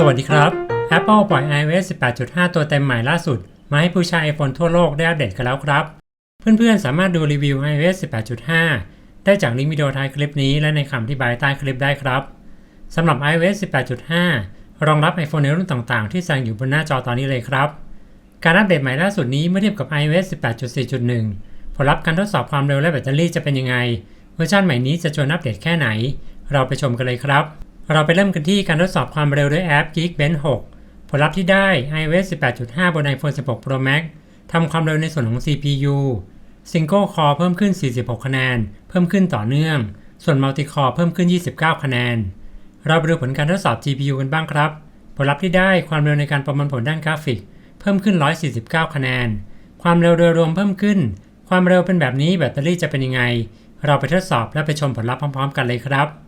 สวัสดีครับ Apple ปล่อย iOS 18.5 ตัวเต็มใหม่ล่าสุด มาให้ผู้ใช้ iPhone ทั่วโลกได้อัปเดตกันแล้วครับ เพื่อนๆ สามารถดูรีวิว iOS 18.5 ได้จากลิงก์วิดีโอท้ายคลิปนี้ และในคำอธิบายใต้คลิปได้ครับสำหรับ iOS 18.5 รองรับ iPhone ในรุ่นต่างๆ ที่แสดงอยู่บนหน้าจอตอนนี้เลยครับ การอัปเดตใหม่ล่าสุดนี้เมื่อเทียบกับ iOS 18.4.1 ผลลัพธ์การทดสอบความเร็วและแบตเตอรี่จะเป็นยังไง เวอร์ชันใหม่นี้จะชวนอัปเดตแค่ไหน เราไปชมกันเลยครับ เราไปเริ่มกันที่การทดสอบความเร็วด้วยแอป Geekbench 6 ผลลัพธ์ที่ได้ iOS 18.5 บน iPhone 16 Pro Max ทำความเร็วในส่วนของ CPU Single Core เพิ่มขึ้น 46 คะแนน เพิ่มขึ้นต่อเนื่อง ส่วน Multi Core เพิ่มขึ้น 29 คะแนน เราไปดูผลการทดสอบ GPU กันบ้างครับ ผลลัพธ์ที่ได้ความเร็วในการประมวลผลด้านกราฟิก เพิ่มขึ้น 149 คะแนน ความเร็วโดยรวมเพิ่มขึ้น ความเร็วเป็นแบบนี้แบตเตอรี่จะเป็นยังไง เราไปทดสอบและไปชมผลลัพธ์พร้อม ๆ กันเลยครับ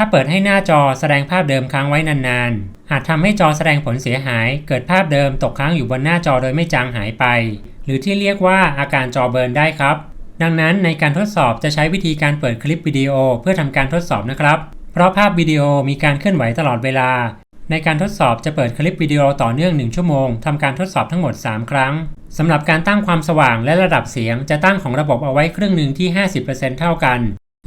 ถ้าเปิดให้หน้าจอแสดงภาพเดิมค้างไว้นานๆ อาจทำให้จอแสดงผลเสียหาย เกิดภาพเดิมตกค้างอยู่บนหน้าจอโดยไม่จางหายไป หรือที่เรียกว่าอาการจอเบิร์นได้ครับ ดังนั้นในการทดสอบจะใช้วิธีการเปิดคลิปวิดีโอเพื่อทำการทดสอบนะครับ เพราะภาพวิดีโอมีการเคลื่อนไหวตลอดเวลา ในการทดสอบจะเปิดคลิปวิดีโอต่อเนื่อง 1 ชั่วโมงทำการทดสอบทั้งหมด 3 ครั้งสำหรับการตั้งความสว่างและระดับเสียงจะตั้งของระบบเอาไว้ครึ่งหนึ่งที่ 50%เท่ากัน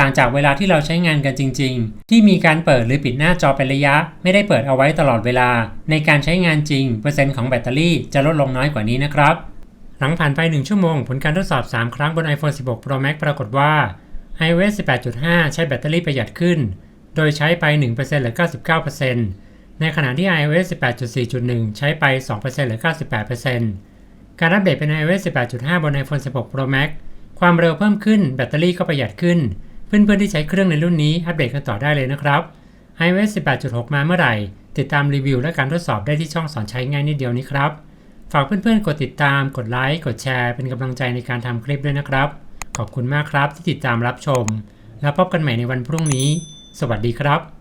ต่างจากเวลาที่เราใช้งานกันจริง ๆ ที่มีการเปิดหรือปิดหน้าจอเป็นระยะ ไม่ได้เปิดเอาไว้ตลอดเวลา ในการใช้งานจริง เปอร์เซ็นต์ของแบตเตอรี่จะลดลงน้อยกว่านี้นะครับ หลังผ่านไป 1 ชั่วโมง ผลการทดสอบ 3 ครั้งบน iPhone 16 Pro Max ปรากฏว่า iOS 18.5 ใช้แบตเตอรี่ประหยัดขึ้น โดยใช้ไป 1%หรือ 99%ในขณะที่ iOS 18.4.1 ใช้ไป 2%หรือ 98%การอัปเดตเป็น iOS 18.5 บน iPhone 16 Pro Max ความเร็วเพิ่มขึ้น แบตเตอรี่ก็ประหยัดขึ้น เพื่อนๆที่ใช้เครื่องในรุ่นนี้อัปเดตกันต่อได้เลยนะครับ iOS 18.6 มาเมื่อไหร่ ติดตามรีวิวและการทดสอบได้ที่ช่องสอนใช้ง่ายนิดเดียวนี้ครับ ฝากเพื่อนๆ กดติดตาม กดไลค์ กดแชร์ เป็นกำลังใจในการทำคลิปด้วยนะครับ ขอบคุณมากครับที่ติดตามรับชม แล้วพบกันใหม่ในวันพรุ่งนี้ สวัสดีครับ